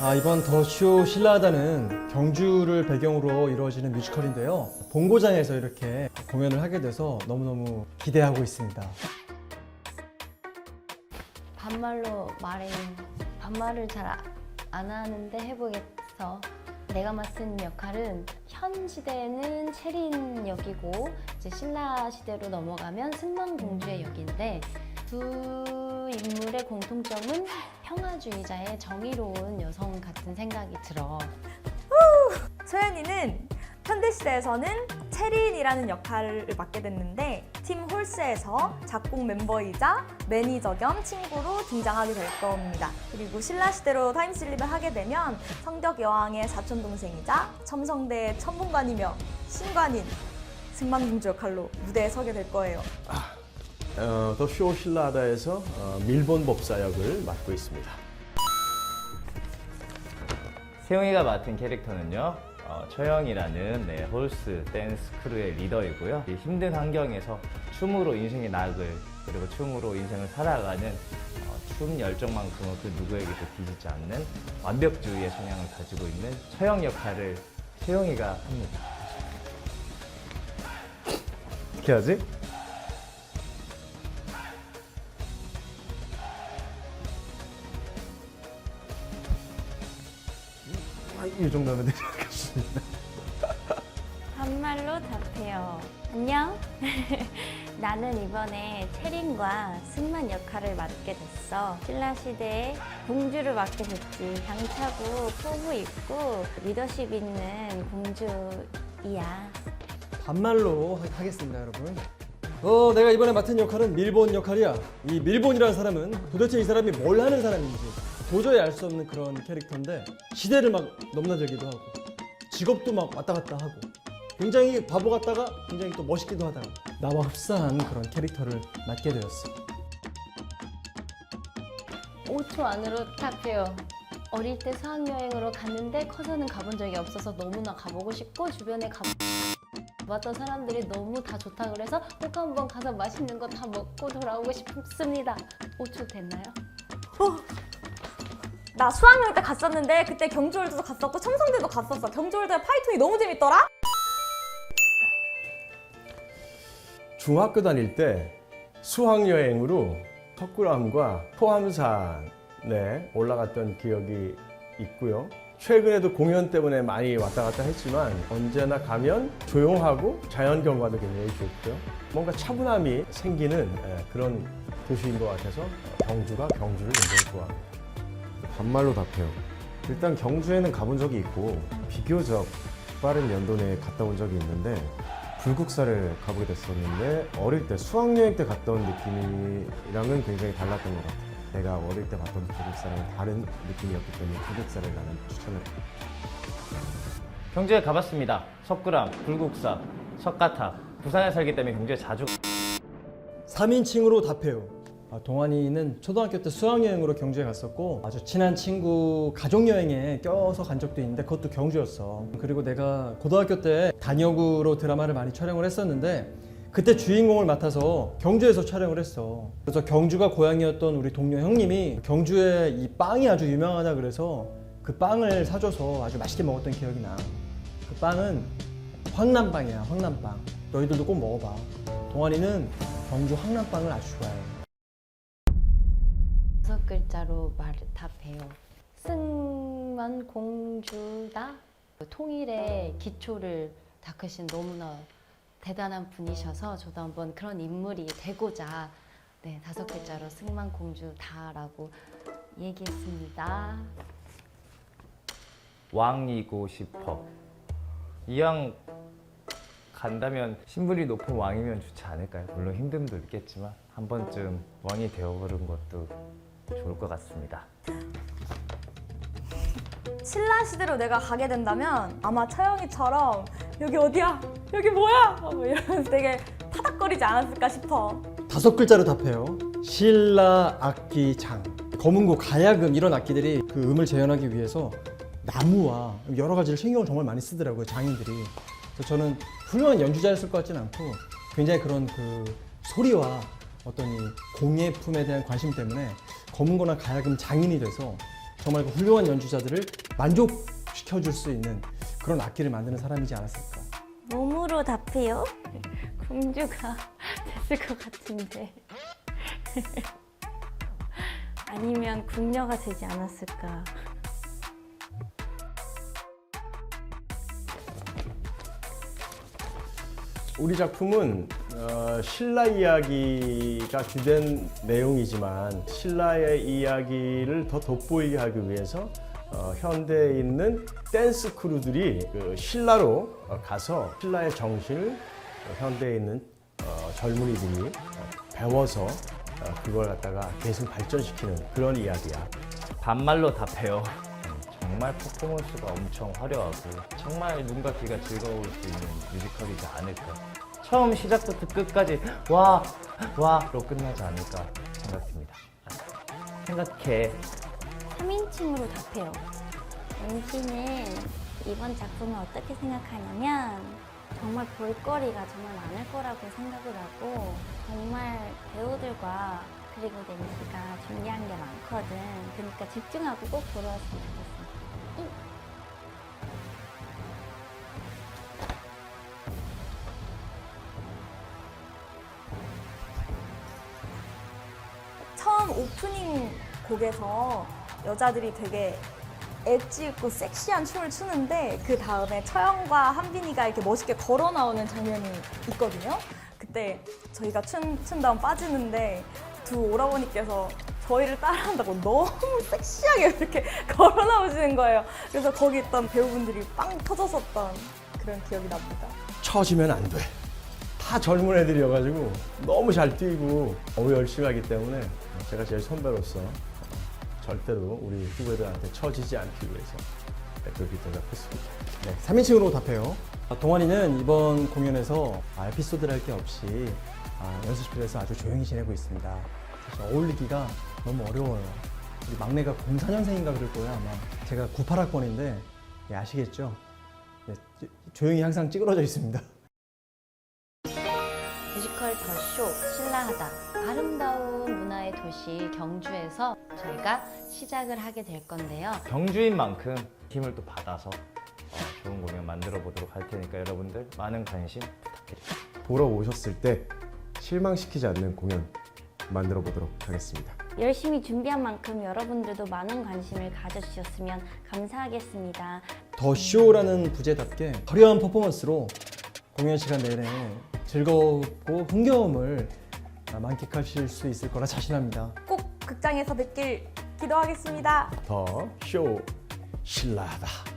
아, 이번 더쇼 신라하다는 경주를 배경으로 이루어지는 뮤지컬인데요. 본고장에서 이렇게 공연을 하게 돼서 너무너무 기대하고 있습니다. 반말로 말해 반말을 잘 안 하는데 해보겠어. 내가 맡은 역할은 현 시대에는 체린 역이고 이제 신라 시대로 넘어가면 승만공주의 역인데 두 인물의 공통점은 평화주의자의 정의로운 여성 같은 생각이 들어. 소연이는 현대시대에서는 체린이라는 역할을 맡게 됐는데 팀 홀스에서 작곡 멤버이자 매니저 겸 친구로 등장하게 될 겁니다. 그리고 신라시대로 타임슬립을 하게 되면 성덕 여왕의 사촌동생이자 첨성대의 천문관이며 신관인 승만공주 역할로 무대에 서게 될 거예요. 어, 더쇼 신라하다에서 어, 밀본 법사 역을 맡고 있습니다. 세용이가 맡은 캐릭터는요. 어, 처형이라는 네, 홀스 댄스 크루의 리더이고요. 이 힘든 환경에서 춤으로 인생의 낙을 그리고 춤으로 인생을 살아가는 어, 춤 열정만큼은 그 누구에게도 뒤지지 않는 완벽주의의 성향을 가지고 있는 처형 역할을 세용이가 합니다. 어떻게 하지? 이 정도면 되지 않겠습니다. 반말로 답해요. 안녕. 나는 이번에 체린과 승만 역할을 맡게 됐어. 신라 시대에 공주를 맡게 됐지. 당차고 포부 있고 리더십 있는 공주이야. 반말로 하- 하겠습니다, 여러분. 어, 내가 이번에 맡은 역할은 밀본 역할이야. 이 밀본이라는 사람은 도대체 이 사람이 뭘 하는 사람인지 도저히 알 수 없는 그런 캐릭터인데 시대를 막 넘나들기도 하고 직업도 막 왔다 갔다 하고 굉장히 바보 같다가 굉장히 또 멋있기도 하다가 나와 흡사한 그런 캐릭터를 맡게 되었어. 5초 안으로 답해요. 어릴 때 수학여행으로 갔는데 커서는 가본 적이 없어서 너무나 가보고 싶고 주변에 가 봤던 사람들이 너무 다 좋다 그래서 꼭 한번 가서 맛있는 거 다 먹고 돌아오고 싶습니다. 5초 됐나요? 나 수학여행 때 갔었는데 그때 경주월드도 갔었고 첨성대도 갔었어. 경주월드 파이통이 너무 재밌더라. 중학교 다닐 때 수학여행으로 석굴암과 포함산에 올라갔던 기억이 있고요. 최근에도 공연 때문에 많이 왔다 갔다 했지만 언제나 가면 조용하고 자연 경관도 굉장히 좋고요. 뭔가 차분함이 생기는 예, 그런 도시인 것 같아서 경주가 경주를 굉장히 좋아합니다. 반말로 답해요. 일단 경주에는 가본 적이 있고 비교적 빠른 연도 내에 갔다 온 적이 있는데 불국사를 가보게 됐었는데 어릴 때 수학여행 때 갔던 느낌이랑은 굉장히 달랐던 것 같아요. 내가 어릴 때 봤던 불국사랑은 다른 느낌이었기 때문에 불국사를 나는 추천을 해요. 경주에 가봤습니다. 석굴암, 불국사, 석가탑. 부산에 살기 때문에 경주에 자주 3인칭으로 답해요. 아, 동환이는 초등학교 때 수학여행으로 경주에 갔었고 아주 친한 친구 가족여행에 껴서 간 적도 있는데 그것도 경주였어. 그리고 내가 고등학교 때 단역으로 드라마를 많이 촬영을 했었는데 그때 주인공을 맡아서 경주에서 촬영을 했어. 그래서 경주가 고향이었던 우리 동료 형님이 경주에 이 빵이 아주 유명하다 그래서 그 빵을 사줘서 아주 맛있게 먹었던 기억이 나. 그 빵은 황남빵이야, 황남빵. 너희들도 꼭 먹어봐. 동환이는 경주 황남빵을 아주 좋아해. 글자로 말 답해요. 승만 공주다. 통일의 기초를 닦으신 너무나 대단한 분이셔서 저도 한번 그런 인물이 되고자 네 다섯 글자로 승만 공주다라고 얘기했습니다. 왕이고 싶어. 이왕 간다면 신분이 높은 왕이면 좋지 않을까요? 물론 힘듦도 있겠지만 한 번쯤 왕이 되어보는 것도 좋을 것 같습니다. 신라 시대로 내가 가게 된다면 아마 처영이처럼 여기 어디야? 여기 뭐야? 뭐 이러면서 되게 타닥거리지 않았을까 싶어. 다섯 글자로 답해요. 신라 악기장. 검은고 가야금 이런 악기들이 그 음을 재현하기 위해서 나무와 여러 가지를 신경을 정말 많이 쓰더라고요 장인들이. 그래서 저는 훌륭한 연주자였을 것 같지는 않고 굉장히 그런 그 소리와 어떤 이 공예품에 대한 관심 때문에 검은고나 가야금 장인이 돼서 정말 그 훌륭한 연주자들을 만족시켜줄 수 있는 그런 악기를 만드는 사람이지 않았을까. 몸으로 답해요. 공주가 됐을 것 같은데. 아니면 궁녀가 되지 않았을까. 우리 작품은 어, 신라 이야기가 주된 내용이지만 신라의 이야기를 더 돋보이게 하기 위해서 어, 현대에 있는 댄스 크루들이 그 신라로 어, 가서 신라의 정신을 어, 현대에 있는 어, 젊은이들이 어, 배워서 어, 그걸 갖다가 계속 발전시키는 그런 이야기야. 반말로 답해요. 정말 퍼포먼스가 엄청 화려하고 정말 눈과 귀가 즐거울 수 있는 뮤지컬이지 않을까. 처음 시작부터 끝까지 와, 와로 끝나지 않을까 생각됩니다. 생각해. 3인칭으로 답해요. 은지는 이번 작품을 어떻게 생각하냐면 정말 볼거리가 정말 많을 거라고 생각을 하고 정말 배우들과 그리고 낸시가 준비한 게 많거든. 그러니까 집중하고 꼭 보러 왔으면 좋겠어. 처 오프닝 곡에서 여자들이 되게 엣지 있고 섹시한 춤을 추는데 그 다음에 처영과 한빈이가 이렇게 멋있게 걸어 나오는 장면이 있거든요. 그때 저희가 춘, 춘 다음 빠지는데 두 오라버니께서 저희를 따라한다고 너무 섹시하게 이렇게 걸어 나오시는 거예요. 그래서 거기 있던 배우분들이 빵 터졌었던 그런 기억이 납니다. 처지면 안 돼. 다 젊은 애들이어가지고 너무 잘 뛰고 너무 열심히 하기 때문에 제가 제일 선배로서 절대로 우리 후배들한테 처지지 않기 위해서 그렇게 대답했습니다. 네, 3인칭으로 답해요. 아, 동환이는 이번 공연에서 아, 에피소드를 할 게 없이 아, 연습실에서 아주 조용히 지내고 있습니다. 사실 어울리기가 너무 어려워요. 우리 막내가 04년생인가 그럴 거예요 아마. 제가 98학번인데 아시겠죠? 네, 조- 조용히 항상 찌그러져 있습니다. 뮤지컬 더 쇼 신라하다 아름다운 문화의 도시 경주에서 저희가 시작을 하게 될 건데요. 경주인 만큼 힘을 또 받아서 어, 좋은 공연 만들어 보도록 할 테니까 여러분들 많은 관심 부탁드립니다. 보러 오셨을 때 실망시키지 않는 공연 만들어 보도록 하겠습니다. 열심히 준비한 만큼 여러분들도 많은 관심을 가져주셨으면 감사하겠습니다. 더 쇼라는 부제답게 화려한 퍼포먼스로 공연 시간 내내 즐겁고 흥겨움을 아, 만끽하실 수 있을 거라 자신합니다. 꼭 극장에서 뵙길 기도하겠습니다. 더 쇼 신라하다.